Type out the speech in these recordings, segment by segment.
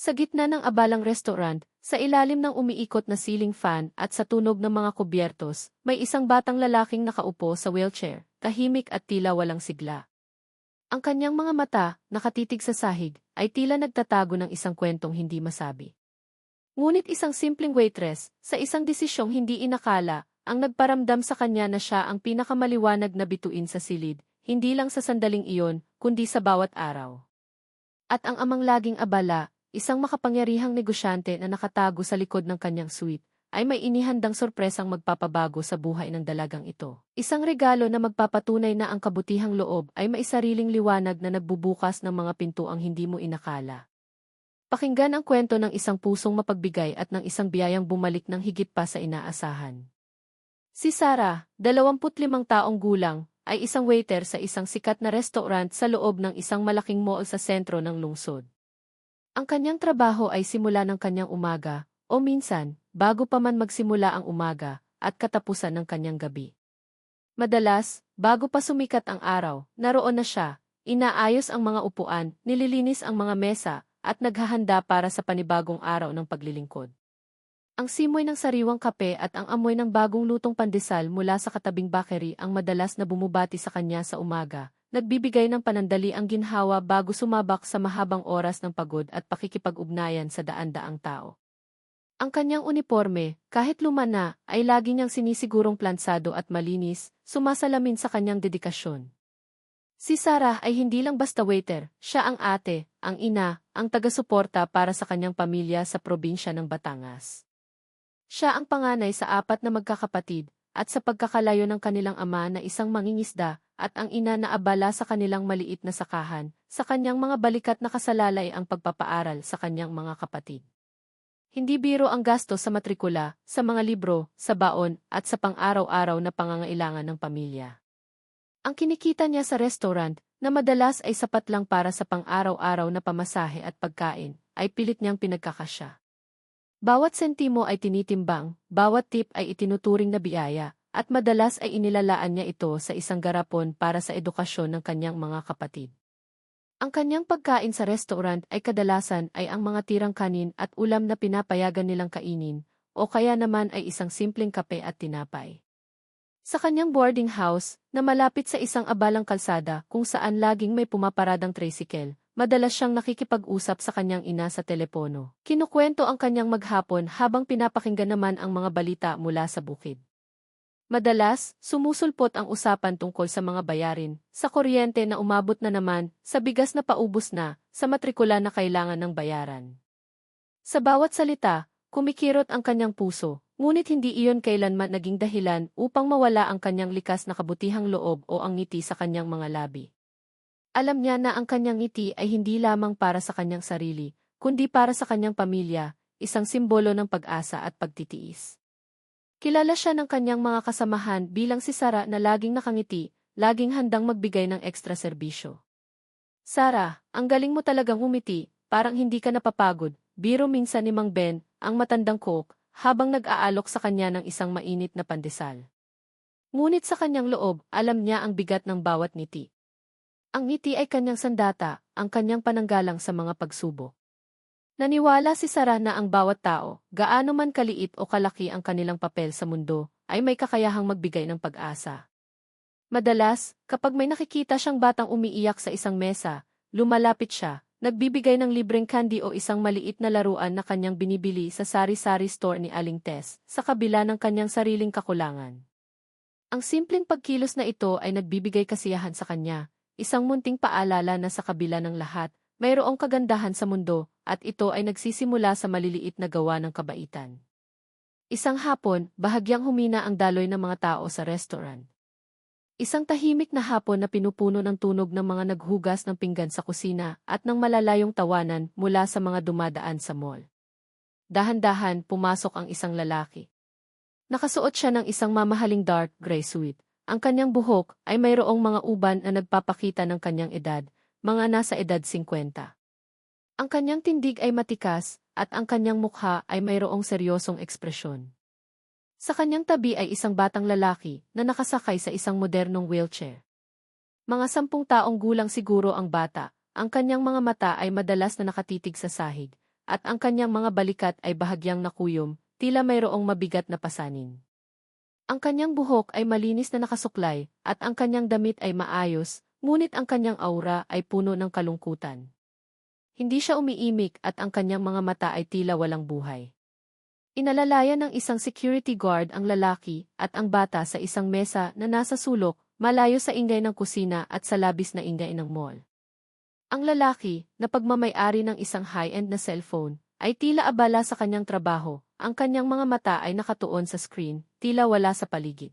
Sa gitna ng abalang restaurant, sa ilalim ng umiikot na ceiling fan at sa tunog ng mga kubyertos, may isang batang lalaking nakaupo sa wheelchair, tahimik at tila walang sigla. Ang kanyang mga mata, nakatitig sa sahig, ay tila nagtatago ng isang kwentong hindi masabi. Ngunit isang simpleng waitress, sa isang desisyong hindi inakala, ang nagparamdam sa kanya na siya ang pinakamaliwanag na bituin sa silid, hindi lang sa sandaling iyon, kundi sa bawat araw. At ang amang laging abala, isang makapangyarihang negosyante na nakatago sa likod ng kanyang suite, ay may inihandang sorpresang magpapabago sa buhay ng dalagang ito. Isang regalo na magpapatunay na ang kabutihang loob ay may sariling liwanag na nagbubukas ng mga pinto ang hindi mo inakala. Pakinggan ang kwento ng isang pusong mapagbigay at ng isang biyayang bumalik ng higit pa sa inaasahan. Si Sarah, 25 taong gulang, ay isang waiter sa isang sikat na restaurant sa loob ng isang malaking mall sa sentro ng lungsod. Ang kanyang trabaho ay simula ng kanyang umaga, o minsan, bago pa man magsimula ang umaga, at katapusan ng kanyang gabi. Madalas, bago pa sumikat ang araw, naroon na siya, inaayos ang mga upuan, nililinis ang mga mesa, at naghahanda para sa panibagong araw ng paglilingkod. Ang simoy ng sariwang kape at ang amoy ng bagong lutong pandesal mula sa katabing bakery ang madalas na bumubati sa kanya sa umaga, nagbibigay ng panandali ang ginhawa bago sumabak sa mahabang oras ng pagod at pakikipag-ugnayan sa daan-daang tao. Ang kanyang uniforme, kahit luma na, ay lagi niyang sinisigurong plansado at malinis, sumasalamin sa kanyang dedikasyon. Si Sarah ay hindi lang basta waiter, siya ang ate, ang ina, ang taga-suporta para sa kanyang pamilya sa probinsya ng Batangas. Siya ang panganay sa apat na magkakapatid, at sa pagkakalayo ng kanilang ama na isang mangingisda, at ang ina na abala sa kanilang maliit na sakahan, sa kanyang mga balikat na kasalalay ang pagpapaaral sa kanyang mga kapatid. Hindi biro ang gasto sa matrikula, sa mga libro, sa baon, at sa pang-araw-araw na pangangailangan ng pamilya. Ang kinikita niya sa restaurant, na madalas ay sapat lang para sa pang-araw-araw na pamasahe at pagkain, ay pilit niyang pinagkakasya. Bawat sentimo ay tinitimbang, bawat tip ay itinuturing na biyaya, at madalas ay inilalaan niya ito sa isang garapon para sa edukasyon ng kanyang mga kapatid. Ang kanyang pagkain sa restaurant ay kadalasan ay ang mga tirang kanin at ulam na pinapayagan nilang kainin, o kaya naman ay isang simpleng kape at tinapay. Sa kanyang boarding house, na malapit sa isang abalang kalsada kung saan laging may pumaparadang tricycle, madalas siyang nakikipag-usap sa kanyang ina sa telepono. Kinukwento ang kanyang maghapon habang pinapakinggan naman ang mga balita mula sa bukid. Madalas, sumusulpot ang usapan tungkol sa mga bayarin, sa kuryente na umabot na naman, sa bigas na paubos na, sa matrikula na kailangan ng bayaran. Sa bawat salita, kumikirot ang kanyang puso, Ngunit hindi iyon kailanman naging dahilan upang mawala ang kanyang likas na kabutihang loob o ang ngiti sa kanyang mga labi. Alam niya na ang kanyang ngiti ay hindi lamang para sa kanyang sarili, kundi para sa kanyang pamilya, isang simbolo ng pag-asa at pagtitiis. Kilala siya ng kanyang mga kasamahan bilang si Sara na laging nakangiti, laging handang magbigay ng ekstra serbisyo. Sara, ang galing mo talagang umiti, parang hindi ka napapagod, biro minsan ni Mang Ben, ang matandang cook, habang nag-aalok sa kanya ng isang mainit na pandesal. Ngunit sa kanyang loob, alam niya ang bigat ng bawat ngiti. Ang ngiti ay kanyang sandata, ang kanyang pananggalang sa mga pagsubok. Naniwala si Sarah na ang bawat tao, gaano man kaliit o kalaki ang kanilang papel sa mundo, ay may kakayahang magbigay ng pag-asa. Madalas, kapag may nakikita siyang batang umiiyak sa isang mesa, lumalapit siya, Nagbibigay ng libreng candy o isang maliit na laruan na kanyang binibili sa sari-sari store ni Aling Tess, sa kabila ng kanyang sariling kakulangan. Ang simpleng pagkilos na ito ay nagbibigay kasiyahan sa kanya, isang munting paalala na sa kabila ng lahat, mayroong kagandahan sa mundo, at ito ay nagsisimula sa maliliit na gawa ng kabaitan. Isang hapon, bahagyang humina ang daloy ng mga tao sa restaurant. Isang tahimik na hapon na pinupuno ng tunog ng mga naghugas ng pinggan sa kusina at ng malalayong tawanan mula sa mga dumadaan sa mall. Dahan-dahan pumasok ang isang lalaki. Nakasuot siya ng isang mamahaling dark gray suit. Ang kanyang buhok ay mayroong mga uban na nagpapakita ng kanyang edad, mga nasa edad 50. Ang kanyang tindig ay matikas, at ang kanyang mukha ay mayroong seryosong ekspresyon. Sa kanyang tabi ay isang batang lalaki na nakasakay sa isang modernong wheelchair. Mga sampung taong gulang siguro ang bata, ang kanyang mga mata ay madalas na nakatitig sa sahig, at ang kanyang mga balikat ay bahagyang nakuyom, tila mayroong mabigat na pasanin. Ang kanyang buhok ay malinis na nakasuklay, at ang kanyang damit ay maayos, ngunit ang kanyang aura ay puno ng kalungkutan. Hindi siya umiimik at ang kanyang mga mata ay tila walang buhay. Inalalaya ng isang security guard ang lalaki at ang bata sa isang mesa na nasa sulok, malayo sa ingay ng kusina at sa labis na ingay ng mall. Ang lalaki, na pagmamayari ng isang high-end na cellphone, ay tila abala sa kanyang trabaho, ang kanyang mga mata ay nakatuon sa screen, tila wala sa paligid.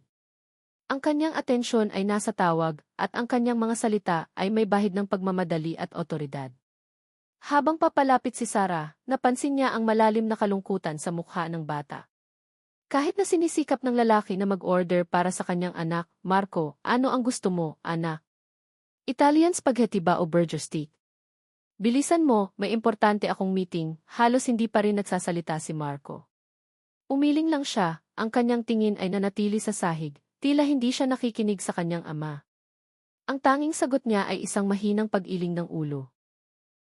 Ang kanyang atensyon ay nasa tawag, at ang kanyang mga salita ay may bahid ng pagmamadali at otoridad. Habang papalapit si Sarah, napansin niya ang malalim na kalungkutan sa mukha ng bata. Kahit na sinisikap ng lalaki na mag-order para sa kanyang anak, Marco, ano ang gusto mo, anak? Italian spaghetti ba o burger steak? Bilisan mo, may importante akong meeting, halos hindi pa rin nagsasalita si Marco. Umiling lang siya, ang kanyang tingin ay nanatili sa sahig, tila hindi siya nakikinig sa kanyang ama. Ang tanging sagot niya ay isang mahinang pag-iling ng ulo.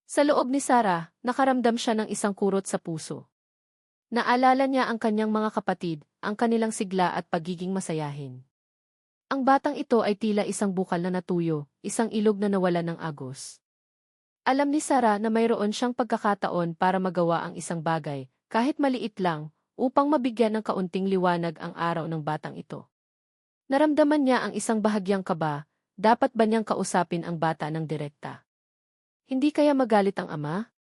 Sa loob ni Sarah, nakaramdam siya ng isang kurot sa puso. Naalala niya ang kanyang mga kapatid, ang kanilang sigla at pagiging masayahin. Ang batang ito ay tila isang bukal na natuyo, isang ilog na nawala ng agos. Alam ni Sarah na mayroon siyang pagkakataon para magawa ang isang bagay, kahit maliit lang, upang mabigyan ng kaunting liwanag ang araw ng batang ito. Naramdaman niya ang isang bahagyang kaba, dapat ba niyang kausapin ang bata ng direkta? Hindi kaya magalit ang ama?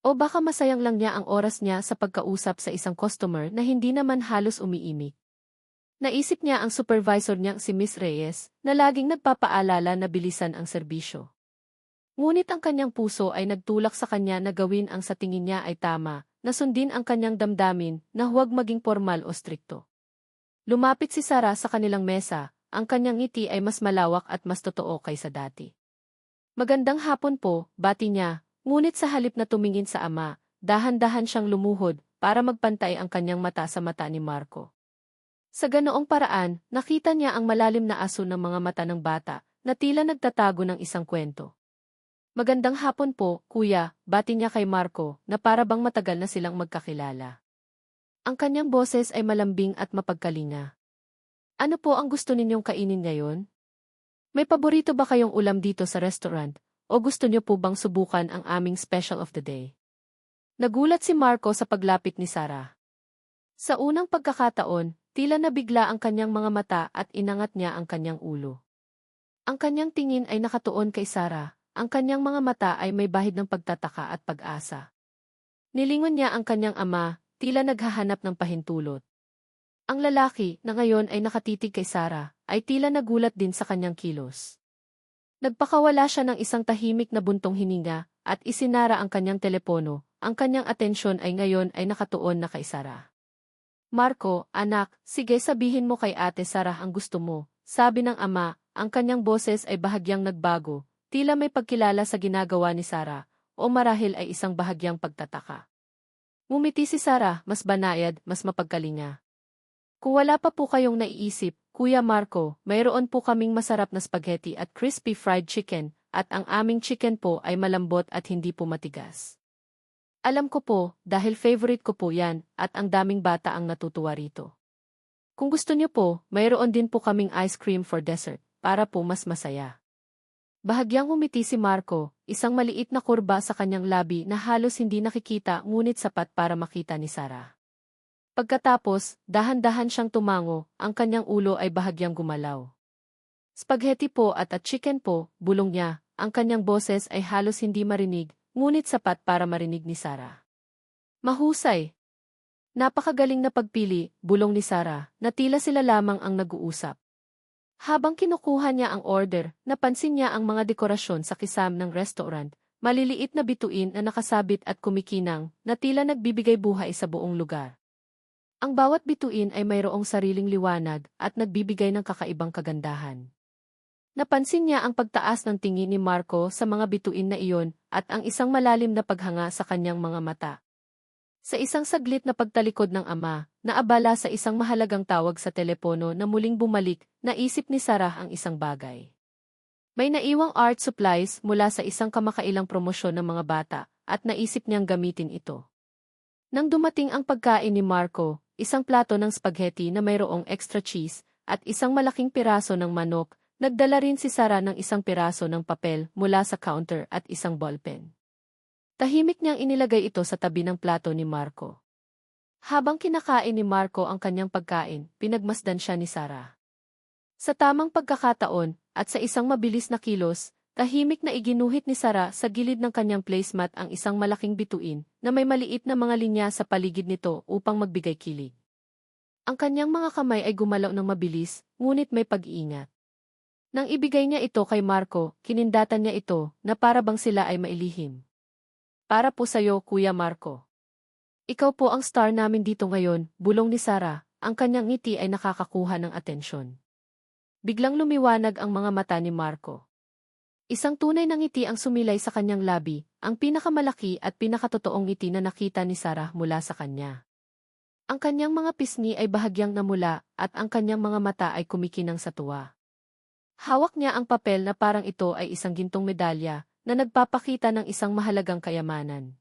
O baka masayang lang niya ang oras niya sa pagkausap sa isang customer na hindi naman halos umiimik? Naisip niya ang supervisor niyang si Miss Reyes, na laging nagpapaalala na bilisan ang serbisyo. Ngunit ang kanyang puso ay nagtulak sa kanya na gawin ang sa tingin niya ay tama, na sundin ang kanyang damdamin na huwag maging formal o strikto. Lumapit si Sara sa kanilang mesa, ang kanyang ngiti ay mas malawak at mas totoo kaysa dati. Magandang hapon po, bati niya, ngunit sa halip na tumingin sa ama, dahan-dahan siyang lumuhod para magpantay ang kanyang mata sa mata ni Marco. Sa ganoong paraan, nakita niya ang malalim na aso ng mga mata ng bata, na tila nagtatago ng isang kwento. Magandang hapon po, kuya, bati niya kay Marco, na para bang matagal na silang magkakilala. Ang kanyang boses ay malambing at mapagkalinga. Ano po ang gusto ninyong kainin ngayon? May paborito ba kayong ulam dito sa restaurant, o gusto niyo po bang subukan ang aming special of the day? Nagulat si Marco sa paglapit ni Sarah. Sa unang pagkakataon, Tila nabigla ang kanyang mga mata at inangat niya ang kanyang ulo. Ang kanyang tingin ay nakatuon kay Sarah, ang kanyang mga mata ay may bahid ng pagtataka at pag-asa. Nilingon niya ang kanyang ama, tila naghahanap ng pahintulot. Ang lalaki, na ngayon ay nakatitig kay Sarah, ay tila nagulat din sa kanyang kilos. Nagpakawala siya ng isang tahimik na buntong hininga, at isinara ang kanyang telepono, ang kanyang atensyon ay ngayon ay nakatuon na kay Sarah. Marco, anak, sige sabihin mo kay ate Sarah ang gusto mo. Sabi ng ama, ang kanyang boses ay bahagyang nagbago, tila may pagkilala sa ginagawa ni Sarah, o marahil ay isang bahagyang pagtataka. Ngumiti si Sarah, mas banayad, mas mapagkalinga. Kung wala pa po kayong naiisip, Kuya Marco, mayroon po kaming masarap na spaghetti at crispy fried chicken, at ang aming chicken po ay malambot at hindi po matigas. Alam ko po, dahil favorite ko po yan, at ang daming bata ang natutuwa rito. Kung gusto niyo po, mayroon din po kaming ice cream for dessert, para po mas masaya. Bahagyang umiti si Marco, isang maliit na kurba sa kanyang labi na halos hindi nakikita ngunit sapat para makita ni Sarah. Pagkatapos, dahan-dahan siyang tumango, ang kanyang ulo ay bahagyang gumalaw. Spaghetti po at at chicken po, bulong niya, ang kanyang boses ay halos hindi marinig, ngunit sapat para marinig ni Sarah. Mahusay! Napakagaling na pagpili, bulong ni Sarah, na tila sila lamang ang nag-uusap. Habang kinukuha niya ang order, napansin niya ang mga dekorasyon sa kisam ng restaurant, maliliit na bituin na nakasabit at kumikinang, na tila nagbibigay buhay sa buong lugar. Ang bawat bituin ay mayroong sariling liwanag at nagbibigay ng kakaibang kagandahan. Napansin niya ang pagtaas ng tingin ni Marco sa mga bituin na iyon at ang isang malalim na paghanga sa kanyang mga mata. Sa isang saglit na pagtalikod ng ama, naabala sa isang mahalagang tawag sa telepono na muling bumalik, naisip ni Sarah ang isang bagay. May naiwang art supplies mula sa isang kamakailang promosyon ng mga bata, at naisip niyang gamitin ito. Nang dumating ang pagkain ni Marco, isang plato ng spaghetti na mayroong extra cheese, at isang malaking piraso ng manok, nagdala rin si Sarah ng isang piraso ng papel mula sa counter at isang ballpen. Tahimik niyang inilagay ito sa tabi ng plato ni Marco. Habang kinakain ni Marco ang kanyang pagkain, pinagmasdan siya ni Sarah. Sa tamang pagkakataon, at sa isang mabilis na kilos, tahimik na iginuhit ni Sarah sa gilid ng kanyang placemat ang isang malaking bituin na may maliit na mga linya sa paligid nito upang magbigay kilig. Ang kanyang mga kamay ay gumalaw ng mabilis, ngunit may pag-iingat. Nang ibigay niya ito kay Marco, kinindatan niya ito na para bang sila ay mailihim. Para po sa'yo, Kuya Marco. Ikaw po ang star namin dito ngayon, bulong ni Sarah, ang kanyang ngiti ay nakakakuha ng atensyon. Biglang lumiwanag ang mga mata ni Marco. Isang tunay na ngiti ang sumilay sa kanyang labi, ang pinakamalaki at pinakatotoong ngiti na nakita ni Sarah mula sa kanya. Ang kanyang mga pisngi ay bahagyang namula at ang kanyang mga mata ay kumikinang sa tuwa. Hawak niya ang papel na parang ito ay isang gintong medalya, na nagpapakita ng isang mahalagang kayamanan.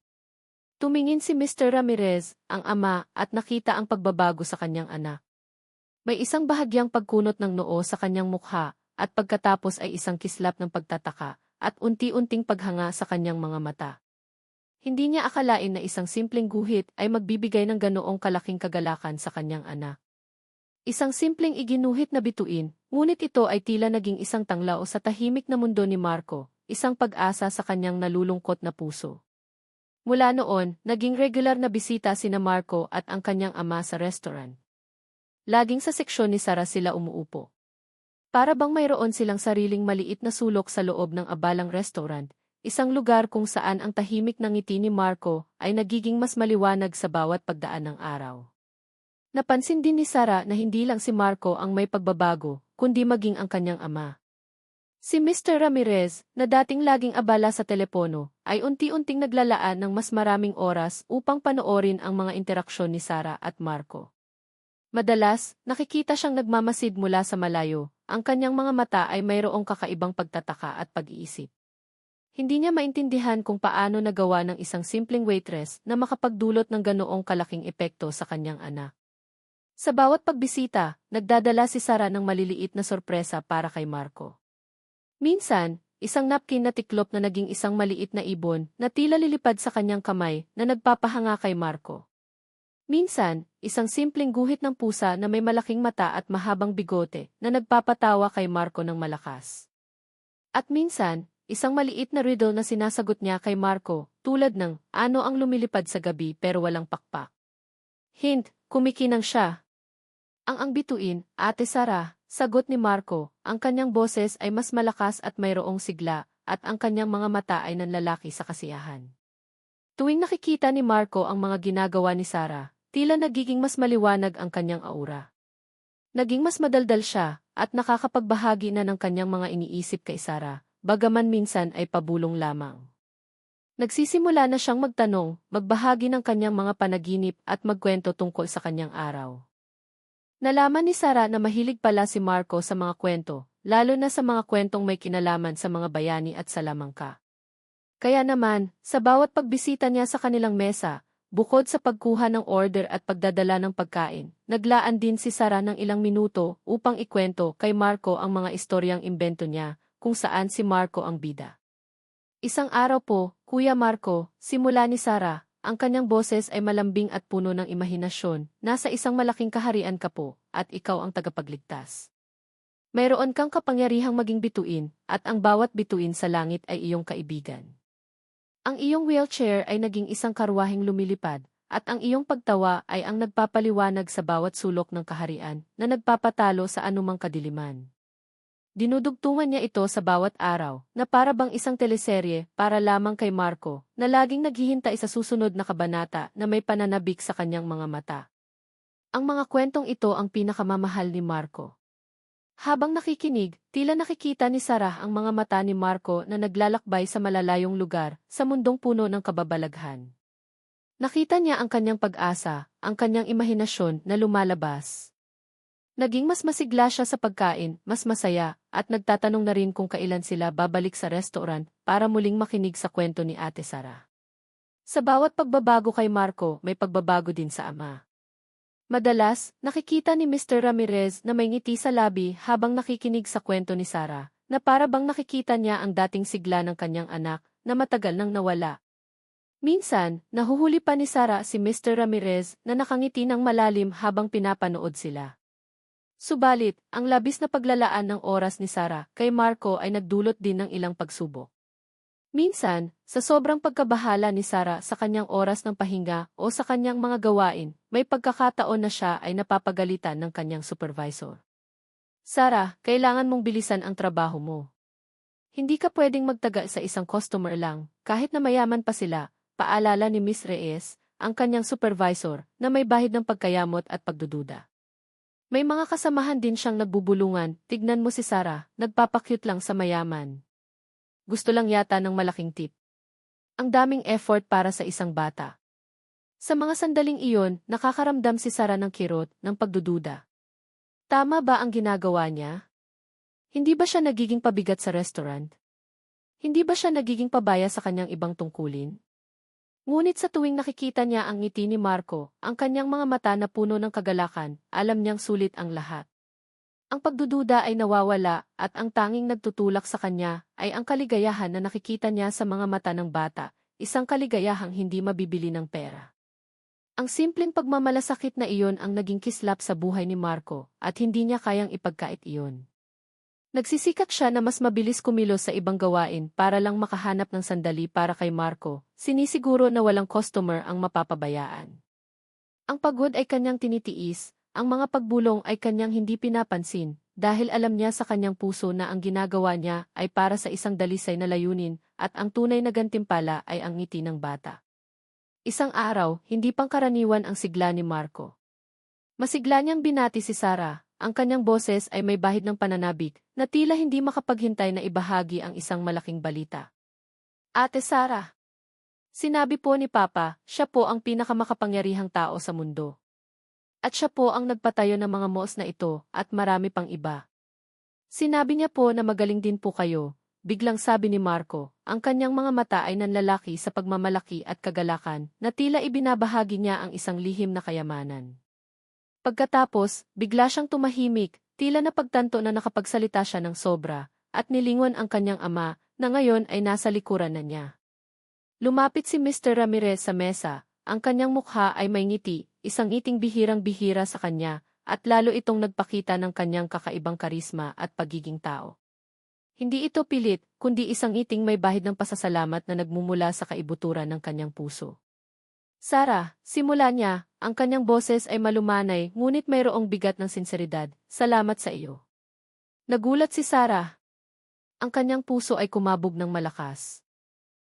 Tumingin si Mr. Ramirez, ang ama, at nakita ang pagbabago sa kanyang anak. May isang bahagyang pagkunot ng noo sa kanyang mukha, at pagkatapos ay isang kislap ng pagtataka, at unti-unting paghanga sa kanyang mga mata. Hindi niya akalain na isang simpleng guhit ay magbibigay ng ganoong kalaking kagalakan sa kanyang anak. Isang simpleng iginuhit na bituin, ngunit ito ay tila naging isang tanglaw sa tahimik na mundo ni Marco, isang pag-asa sa kanyang nalulungkot na puso. Mula noon, naging regular na bisita sina Marco at ang kanyang ama sa restaurant. Laging sa seksyon ni Sara sila umuupo. Para bang mayroon silang sariling maliit na sulok sa loob ng abalang restaurant, isang lugar kung saan ang tahimik ng ngiti ni Marco ay nagiging mas maliwanag sa bawat pagdaan ng araw. Napansin din ni Sara na hindi lang si Marco ang may pagbabago, kundi maging ang kanyang ama. Si Mr. Ramirez, na dating laging abala sa telepono, ay unti-unting naglalaan ng mas maraming oras upang panoorin ang mga interaksyon ni Sara at Marco. Madalas, nakikita siyang nagmamasid mula sa malayo, ang kanyang mga mata ay mayroong kakaibang pagtataka at pag-iisip. Hindi niya maintindihan kung paano nagawa ng isang simpleng waitress na makapagdulot ng ganoong kalaking epekto sa kanyang anak. Sa bawat pagbisita, nagdadala si Sara ng maliliit na sorpresa para kay Marco. Minsan, isang napkin na tiklop na naging isang maliit na ibon na tila lilipad sa kanyang kamay na nagpapahanga kay Marco. Minsan, isang simpleng guhit ng pusa na may malaking mata at mahabang bigote na nagpapatawa kay Marco ng malakas. At minsan, isang maliit na riddle na sinasagot niya kay Marco, tulad ng, ano ang lumilipad sa gabi pero walang pakpak. Hint, kumikinang siya. Ang ang bituin, Ate Sara, Sagot ni Marco, ang kanyang boses ay mas malakas at mayroong sigla, at ang kanyang mga mata ay nanlalaki sa kasiyahan. Tuwing nakikita ni Marco ang mga ginagawa ni Sarah, tila nagiging mas maliwanag ang kanyang aura. Naging mas madaldal siya, at nakakapagbahagi na ng kanyang mga iniisip kay Sarah, bagaman minsan ay pabulong lamang. Nagsisimula na siyang magtanong, magbahagi ng kanyang mga panaginip at magkwento tungkol sa kanyang araw. Nalaman ni Sara na mahilig pala si Marco sa mga kwento, lalo na sa mga kwentong may kinalaman sa mga bayani at salamangka. Kaya naman, sa bawat pagbisita niya sa kanilang mesa, bukod sa pagkuha ng order at pagdadala ng pagkain, naglaan din si Sara ng ilang minuto upang ikwento kay Marco ang mga istoryang imbento niya, kung saan si Marco ang bida. Isang araw po, Kuya Marco, simula ni Sara, ang kanyang boses ay malambing at puno ng imahinasyon, nasa isang malaking kaharian ka po, at ikaw ang tagapagligtas. Mayroon kang kapangyarihang maging bituin, at ang bawat bituin sa langit ay iyong kaibigan. Ang iyong wheelchair ay naging isang karwaheng lumilipad, at ang iyong pagtawa ay ang nagpapaliwanag sa bawat sulok ng kaharian na nagpapatalo sa anumang kadiliman. Dinudugtungan niya ito sa bawat araw, na para isang teleserye para lamang kay Marco, na laging naghihintay sa susunod na kabanata na may pananabik sa kanyang mga mata. Ang mga kwentong ito ang pinakamamahal ni Marco. Habang nakikinig, tila nakikita ni Sarah ang mga mata ni Marco na naglalakbay sa malalayong lugar, sa mundong puno ng kababalaghan. Nakita niya ang kanyang pag-asa, ang kanyang imahinasyon na lumalabas. Naging mas masigla siya sa pagkain, mas masaya, at nagtatanong na rin kung kailan sila babalik sa restaurant para muling makinig sa kwento ni Ate Sara. Sa bawat pagbabago kay Marco, may pagbabago din sa ama. Madalas, nakikita ni Mr. Ramirez na may ngiti sa labi habang nakikinig sa kwento ni Sarah, na para bang nakikita niya ang dating sigla ng kanyang anak na matagal nang nawala. Minsan, nahuhuli pa ni Sarah si Mr. Ramirez na nakangiti ng malalim habang pinapanood sila. Subalit, ang labis na paglalaan ng oras ni Sarah kay Marco ay nagdulot din ng ilang pagsubok. Minsan, sa sobrang pagkabahala ni Sarah sa kanyang oras ng pahinga o sa kanyang mga gawain, may pagkakataon na siya ay napapagalitan ng kanyang supervisor. Sarah, kailangan mong bilisan ang trabaho mo. Hindi ka pwedeng magtaga sa isang customer lang, kahit na mayaman pa sila, paalala ni Miss Reyes, ang kanyang supervisor, na may bahid ng pagkayamot at pagdududa. May mga kasamahan din siyang nagbubulungan, tignan mo si Sarah, nagpapakyut lang sa mayaman. Gusto lang yata ng malaking tip. Ang daming effort para sa isang bata. Sa mga sandaling iyon, nakakaramdam si Sarah ng kirot, ng pagdududa. Tama ba ang ginagawa niya? Hindi ba siya nagiging pabigat sa restaurant? Hindi ba siya nagiging pabaya sa kanyang ibang tungkulin? Ngunit sa tuwing nakikita niya ang ngiti ni Marco, ang kanyang mga mata na puno ng kagalakan, alam niyang sulit ang lahat. Ang pagdududa ay nawawala at ang tanging nagtutulak sa kanya ay ang kaligayahan na nakikita niya sa mga mata ng bata, isang kaligayahang hindi mabibili ng pera. Ang simpleng pagmamalasakit na iyon ang naging kislap sa buhay ni Marco at hindi niya kayang ipagkait iyon. Nagsisikap siya na mas mabilis kumilos sa ibang gawain para lang makahanap ng sandali para kay Marco, sinisiguro na walang customer ang mapapabayaan. Ang pagod ay kanyang tinitiis, ang mga pagbulong ay kanyang hindi pinapansin, dahil alam niya sa kanyang puso na ang ginagawa niya ay para sa isang dalisay na layunin at ang tunay na gantimpala ay ang ngiti ng bata. Isang araw, hindi pangkaraniwan ang sigla ni Marco. Masigla niyang binati si Sarah, ang kanyang boses ay may bahid ng pananabik, na tila hindi makapaghintay na ibahagi ang isang malaking balita. Ate Sara. Sinabi po ni Papa, siya po ang pinakamakapangyarihang tao sa mundo. At siya po ang nagpatayo ng mga moos na ito, at marami pang iba. Sinabi niya po na magaling din po kayo, biglang sabi ni Marco, ang kanyang mga mata ay nanlalaki sa pagmamalaki at kagalakan, na tila ibinabahagi niya ang isang lihim na kayamanan. Pagkatapos, bigla siyang tumahimik, tila napagtanto na nakapagsalita siya ng sobra, at nilingon ang kanyang ama, na ngayon ay nasa likuran na niya. Lumapit si Mr. Ramirez sa mesa, ang kanyang mukha ay may ngiti, isang ngiting bihirang-bihira sa kanya, at lalo itong nagpakita ng kanyang kakaibang karisma at pagiging tao. Hindi ito pilit, kundi isang ngiting may bahid ng pasasalamat na nagmumula sa kaibuturan ng kanyang puso. Sara, simula niya, ang kanyang boses ay malumanay ngunit mayroong bigat ng sinseridad. Salamat sa iyo. Nagulat si Sara. Ang kanyang puso ay kumabog ng malakas.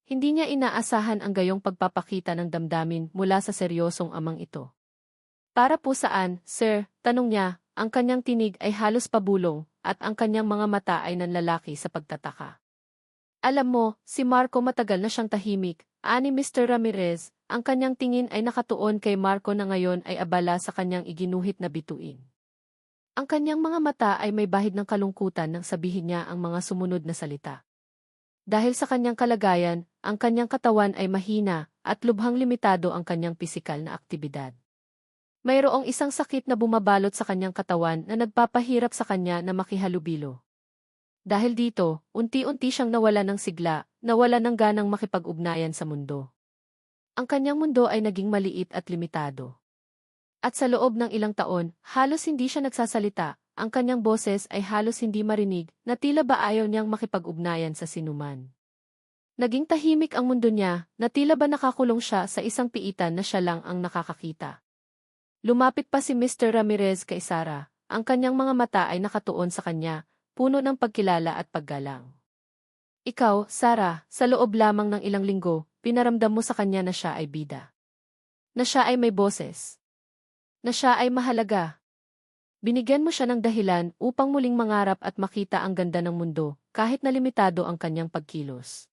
Hindi niya inaasahan ang gayong pagpapakita ng damdamin mula sa seryosong amang ito. Para po saan, sir, tanong niya, ang kanyang tinig ay halos pabulong, at ang kanyang mga mata ay nanlalaki sa pagtataka. Alam mo, si Marco matagal na siyang tahimik, ani Mr. Ramirez, ang kanyang tingin ay nakatuon kay Marco na ngayon ay abala sa kanyang iginuhit na bituin. Ang kanyang mga mata ay may bahid ng kalungkutan nang sabihin niya ang mga sumunod na salita. Dahil sa kanyang kalagayan, ang kanyang katawan ay mahina at lubhang limitado ang kanyang pisikal na aktibidad. Mayroong isang sakit na bumabalot sa kanyang katawan na nagpapahirap sa kanya na makihalubilo. Dahil dito, unti-unti siyang nawala ng sigla, nawala ng ganang makipag-ugnayan sa mundo. Ang kanyang mundo ay naging maliit at limitado. At sa loob ng ilang taon, halos hindi siya nagsasalita, ang kanyang boses ay halos hindi marinig, na tila ba ayaw niyang makipag-ugnayan sa sinuman. Naging tahimik ang mundo niya, na tila ba nakakulong siya sa isang piitan na siya lang ang nakakakita. Lumapit pa si Mr. Ramirez kay Sarah, ang kanyang mga mata ay nakatuon sa kanya, puno ng pagkilala at paggalang. Ikaw, Sarah, sa loob lamang ng ilang linggo, pinaramdam mo sa kanya na siya ay bida. Na siya ay may boses. Na siya ay mahalaga. Binigyan mo siya ng dahilan upang muling mangarap at makita ang ganda ng mundo, kahit na limitado ang kanyang pagkilos.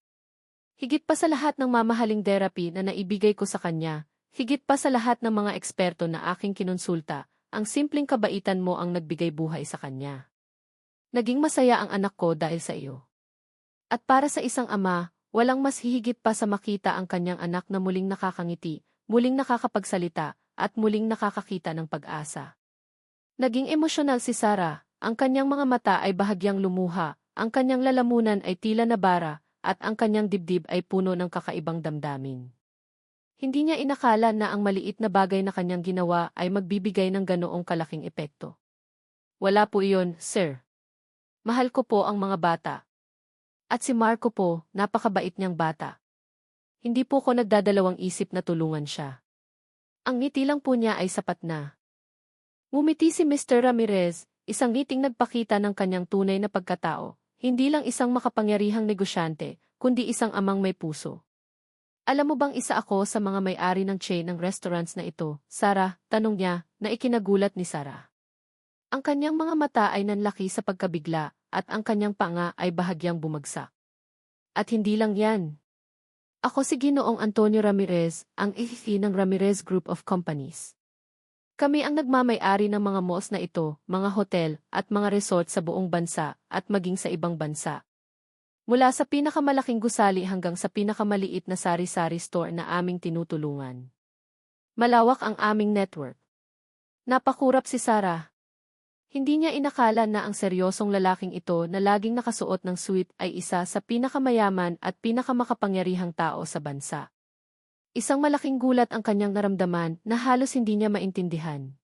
Higit pa sa lahat ng mamahaling therapy na naibigay ko sa kanya, higit pa sa lahat ng mga eksperto na aking kinonsulta, ang simpleng kabaitan mo ang nagbigay buhay sa kanya. Naging masaya ang anak ko dahil sa iyo. At para sa isang ama, Walang mas hihigit pa sa makita ang kanyang anak na muling nakakangiti, muling nakakapagsalita, at muling nakakakita ng pag-asa. Naging emosyonal si Sarah, ang kanyang mga mata ay bahagyang lumuha, ang kanyang lalamunan ay tila nabara, at ang kanyang dibdib ay puno ng kakaibang damdamin. Hindi niya inakala na ang maliit na bagay na kanyang ginawa ay magbibigay ng ganoong kalaking epekto. Wala po iyon, sir. Mahal ko po ang mga bata. At si Marco po, napakabait niyang bata. Hindi po ko nagdadalawang isip na tulungan siya. Ang ngiti lang po niya ay sapat na. Ngumiti si Mr. Ramirez, isang ngiting nagpakita ng kanyang tunay na pagkatao, hindi lang isang makapangyarihang negosyante, kundi isang amang may puso. Alam mo bang isa ako sa mga may-ari ng chain ng restaurants na ito, Sarah, tanong niya, na ikinagulat ni Sarah. Ang kanyang mga mata ay nanlaki sa pagkabigla, at ang kanyang panga ay bahagyang bumagsak. At hindi lang yan. Ako si Ginoong Antonio Ramirez, ang EFI ng Ramirez Group of Companies. Kami ang nagmamay-ari ng mga malls na ito, mga hotel, at mga resort sa buong bansa, at maging sa ibang bansa. Mula sa pinakamalaking gusali hanggang sa pinakamaliit na sari-sari store na aming tinutulungan. Malawak ang aming network. Napakurap si Sarah. Hindi niya inakala na ang seryosong lalaking ito na laging nakasuot ng suit ay isa sa pinakamayaman at pinakamakapangyarihang tao sa bansa. Isang malaking gulat ang kanyang naramdaman na halos hindi niya maintindihan.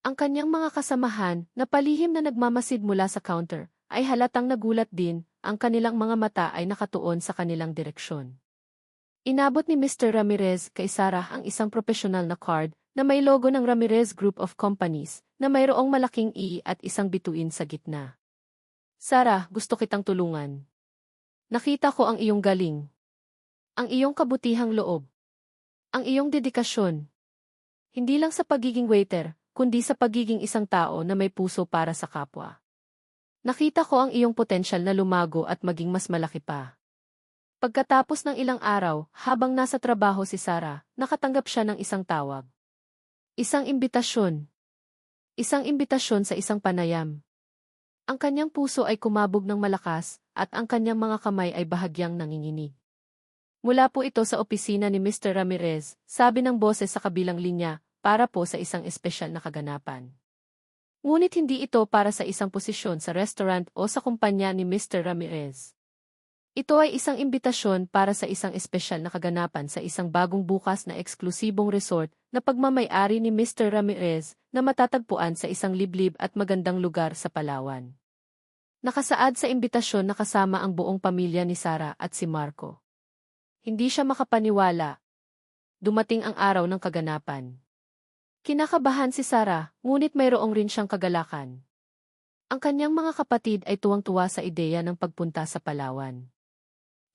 Ang kanyang mga kasamahan na palihim na nagmamasid mula sa counter ay halatang nagulat din ang kanilang mga mata ay nakatuon sa kanilang direksyon. Inabot ni Mr. Ramirez kay Sarah ang isang profesional na card na may logo ng Ramirez Group of Companies na mayroong malaking E at isang bituin sa gitna. Sarah, gusto kitang tulungan. Nakita ko ang iyong galing. Ang iyong kabutihang loob. Ang iyong dedikasyon. Hindi lang sa pagiging waiter, kundi sa pagiging isang tao na may puso para sa kapwa. Nakita ko ang iyong potensyal na lumago at maging mas malaki pa. Pagkatapos ng ilang araw, habang nasa trabaho si Sarah, nakatanggap siya ng isang tawag. Isang imbitasyon. Isang imbitasyon sa isang panayam. Ang kanyang puso ay kumabog ng malakas, at ang kanyang mga kamay ay bahagyang nanginginig. Mula po ito sa opisina ni Mr. Ramirez, sabi ng boses sa kabilang linya, para po sa isang espesyal na kaganapan. Ngunit hindi ito para sa isang posisyon sa restaurant o sa kumpanya ni Mr. Ramirez. Ito ay isang imbitasyon para sa isang espesyal na kaganapan sa isang bagong bukas na eksklusibong resort na pagmamay-ari ni Mr. Ramirez na matatagpuan sa isang liblib at magandang lugar sa Palawan. Nakasaad sa imbitasyon na kasama ang buong pamilya ni Sara at si Marco. Hindi siya makapaniwala. Dumating ang araw ng kaganapan. Kinakabahan si Sarah, ngunit mayroong rin siyang kagalakan. Ang kanyang mga kapatid ay tuwang-tuwa sa ideya ng pagpunta sa Palawan.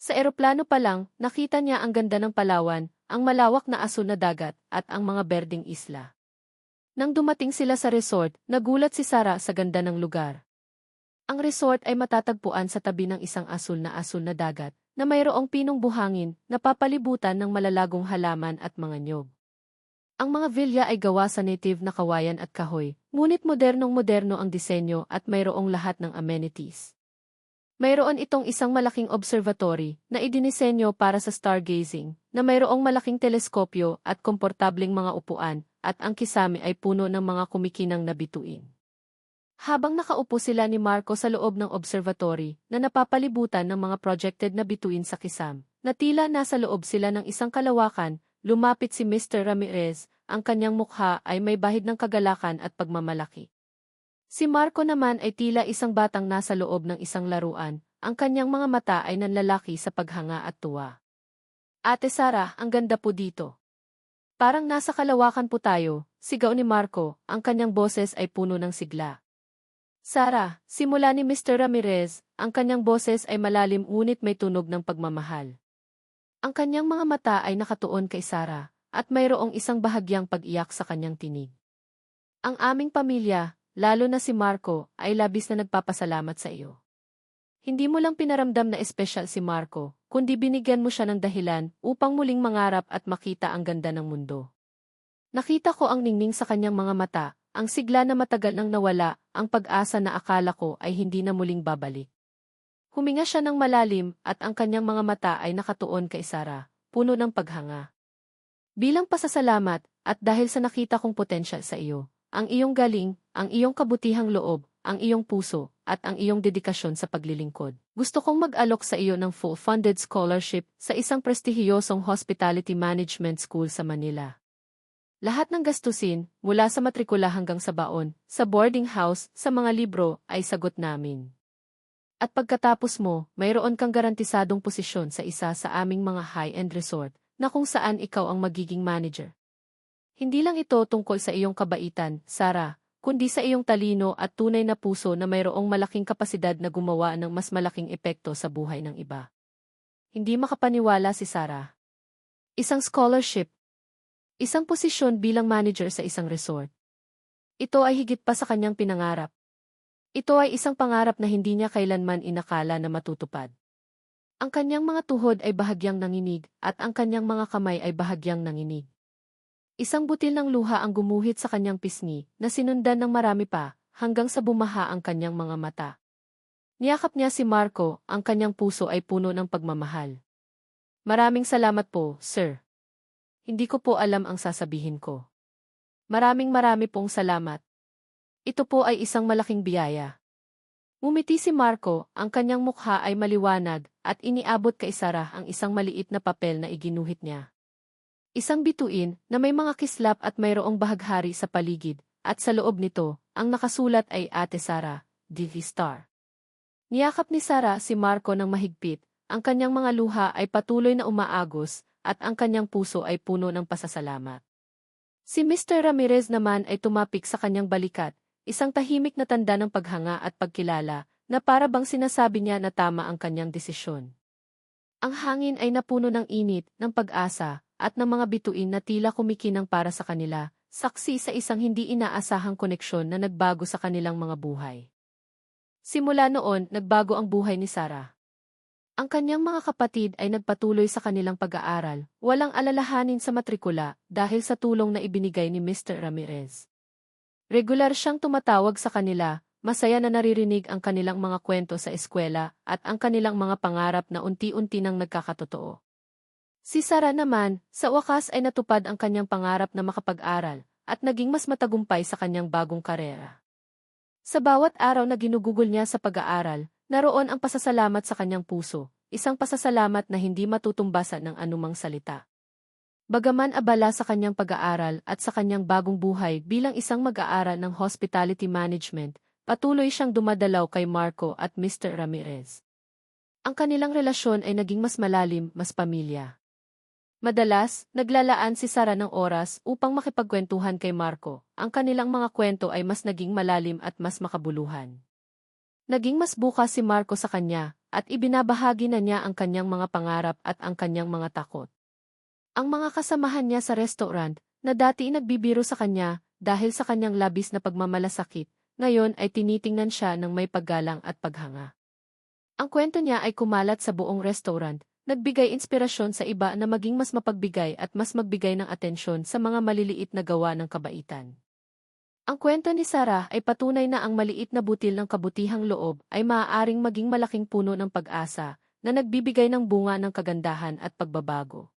Sa eroplano pa lang, nakita niya ang ganda ng Palawan, ang malawak na asul na dagat, at ang mga berding isla. Nang dumating sila sa resort, nagulat si Sarah sa ganda ng lugar. Ang resort ay matatagpuan sa tabi ng isang asul na asul na dagat, na mayroong pinong buhangin, na papalibutan ng malalagong halaman at mga nyog. Ang mga villa ay gawa sa native na kawayan at kahoy, ngunit modernong-moderno ang disenyo at mayroong lahat ng amenities. Mayroon itong isang malaking observatory na idinisenyo para sa stargazing, na mayroong malaking teleskopyo at komportabling mga upuan, at ang kisame ay puno ng mga kumikinang na bituin. Habang nakaupo sila ni Marco sa loob ng observatory na napapalibutan ng mga projected na bituin sa kisam, na tila nasa loob sila ng isang kalawakan Lumapit si Mr. Ramirez, ang kanyang mukha ay may bahid ng kagalakan at pagmamalaki. Si Marco naman ay tila isang batang nasa loob ng isang laruan, ang kanyang mga mata ay nanlalaki sa paghanga at tuwa. Ate Sara, ang ganda po dito. Parang nasa kalawakan po tayo, sigaw ni Marco, ang kanyang boses ay puno ng sigla. Sara, simula ni Mr. Ramirez, ang kanyang boses ay malalim ngunit may tunog ng pagmamahal. Ang kanyang mga mata ay nakatuon kay Sarah, at mayroong isang bahagyang pag-iyak sa kanyang tinig. Ang aming pamilya, lalo na si Marco, ay labis na nagpapasalamat sa iyo. Hindi mo lang pinaramdam na espesyal si Marco, kundi binigyan mo siya ng dahilan upang muling mangarap at makita ang ganda ng mundo. Nakita ko ang ningning sa kanyang mga mata, ang sigla na matagal nang nawala, ang pag-asa na akala ko ay hindi na muling babalik. Huminga siya ng malalim at ang kanyang mga mata ay nakatuon kay Sarah, puno ng paghanga. Bilang pasasalamat, at dahil sa nakita kong potensyal sa iyo, ang iyong galing, ang iyong kabutihang loob, ang iyong puso, at ang iyong dedikasyon sa paglilingkod. Gusto kong mag-alok sa iyo ng full-funded scholarship sa isang prestihiyosong hospitality management school sa Manila. Lahat ng gastusin, mula sa matrikula hanggang sa baon, sa boarding house, sa mga libro, ay sagot namin. At pagkatapos mo, mayroon kang garantisadong posisyon sa isa sa aming mga high-end resort, na kung saan ikaw ang magiging manager. Hindi lang ito tungkol sa iyong kabaitan, Sarah, kundi sa iyong talino at tunay na puso na mayroong malaking kapasidad na gumawa ng mas malaking epekto sa buhay ng iba. Hindi makapaniwala si Sarah. Isang scholarship, Isang posisyon bilang manager sa isang resort. Ito ay higit pa sa kanyang pinangarap. Ito ay isang pangarap na hindi niya kailanman inakala na matutupad. Ang kanyang mga tuhod ay bahagyang nanginig at ang kanyang mga kamay ay bahagyang nanginig. Isang butil ng luha ang gumuhit sa kanyang pisngi na sinundan ng marami pa hanggang sa bumaha ang kanyang mga mata. Niyakap niya si Marco, ang kanyang puso ay puno ng pagmamahal. Maraming salamat po, sir. Hindi ko po alam ang sasabihin ko. Maraming marami pong salamat. Ito po ay isang malaking biyaya. Umiti si Marco, ang kanyang mukha ay maliwanag, at iniabot kay Sarah ang isang maliit na papel na iginuhit niya. Isang bituin na may mga kislap at mayroong bahaghari sa paligid, at sa loob nito, ang nakasulat ay Ate Sarah, DV Star. Niyakap ni Sarah si Marco ng mahigpit, ang kanyang mga luha ay patuloy na umaagos, at ang kanyang puso ay puno ng pasasalamat. Si Mr. Ramirez naman ay tumapik sa kanyang balikat, isang tahimik na tanda ng paghanga at pagkilala, na para bang sinasabi niya na tama ang kanyang desisyon. Ang hangin ay napuno ng init, ng pag-asa, at ng mga bituin na tila kumikinang para sa kanila, saksi sa isang hindi inaasahang koneksyon na nagbago sa kanilang mga buhay. Simula noon, nagbago ang buhay ni Sarah. Ang kanyang mga kapatid ay nagpatuloy sa kanilang pag-aaral, walang alalahanin sa matrikula dahil sa tulong na ibinigay ni Mr. Ramirez. Regular siyang tumatawag sa kanila, masaya na naririnig ang kanilang mga kwento sa eskwela at ang kanilang mga pangarap na unti-unti nang nagkakatotoo. Si Sara naman, sa wakas ay natupad ang kanyang pangarap na makapag-aral at naging mas matagumpay sa kanyang bagong karera. Sa bawat araw na ginugugol niya sa pag-aaral, Naroon ang pasasalamat sa kanyang puso, isang pasasalamat na hindi matutumbasan ng anumang salita. Bagaman abala sa kanyang pag-aaral at sa kanyang bagong buhay bilang isang mag-aaral ng hospitality management, patuloy siyang dumadalaw kay Marco at Mr. Ramirez. Ang kanilang relasyon ay naging mas malalim, mas pamilya. Madalas, naglalaan si Sara ng oras upang makipagkwentuhan kay Marco. Ang kanilang mga kwento ay mas naging malalim at mas makabuluhan. Naging mas bukas si Marco sa kanya, at ibinabahagi na niya ang kanyang mga pangarap at ang kanyang mga takot. Ang mga kasamahan niya sa restaurant, na dati nagbibiro sa kanya dahil sa kanyang labis na pagmamalasakit, ngayon ay tinitingnan siya ng may paggalang at paghanga. Ang kwento niya ay kumalat sa buong restaurant, nagbigay inspirasyon sa iba na maging mas mapagbigay at mas magbigay ng atensyon sa mga maliliit na gawa ng kabaitan. Ang kwento ni Sarah ay patunay na ang maliit na butil ng kabutihang loob ay maaaring maging malaking puno ng pag-asa na nagbibigay ng bunga ng kagandahan at pagbabago.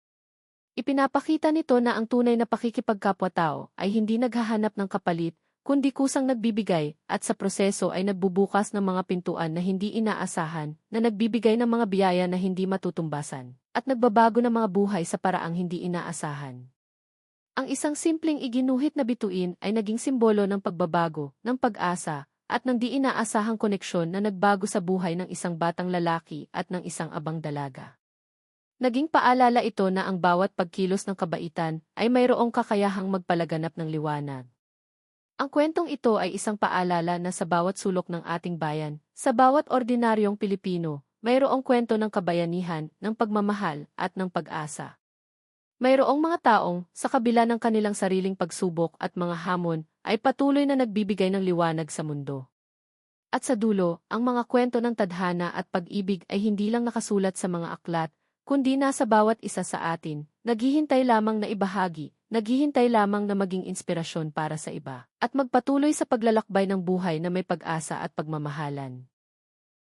Ipinapakita nito na ang tunay na pakikipagkapwa-tao ay hindi naghahanap ng kapalit, kundi kusang nagbibigay at sa proseso ay nagbubukas ng mga pintuan na hindi inaasahan, na nagbibigay ng mga biyaya na hindi matutumbasan, at nagbabago ng mga buhay sa paraang hindi inaasahan. Ang isang simpleng iginuhit na bituin ay naging simbolo ng pagbabago, ng pag-asa, at ng di inaasahang koneksyon na nagbago sa buhay ng isang batang lalaki at ng isang abang dalaga. Naging paalala ito na ang bawat pagkilos ng kabaitan ay mayroong kakayahang magpalaganap ng liwanag. Ang kwentong ito ay isang paalala na sa bawat sulok ng ating bayan, sa bawat ordinaryong Pilipino, mayroong kwento ng kabayanihan, ng pagmamahal, at ng pag-asa. Mayroong mga taong, sa kabila ng kanilang sariling pagsubok at mga hamon, ay patuloy na nagbibigay ng liwanag sa mundo. At sa dulo, ang mga kwento ng tadhana at pag-ibig ay hindi lang nakasulat sa mga aklat, kundi nasa bawat isa sa atin, naghihintay lamang na ibahagi, naghihintay lamang na maging inspirasyon para sa iba, at magpatuloy sa paglalakbay ng buhay na may pag-asa at pagmamahalan.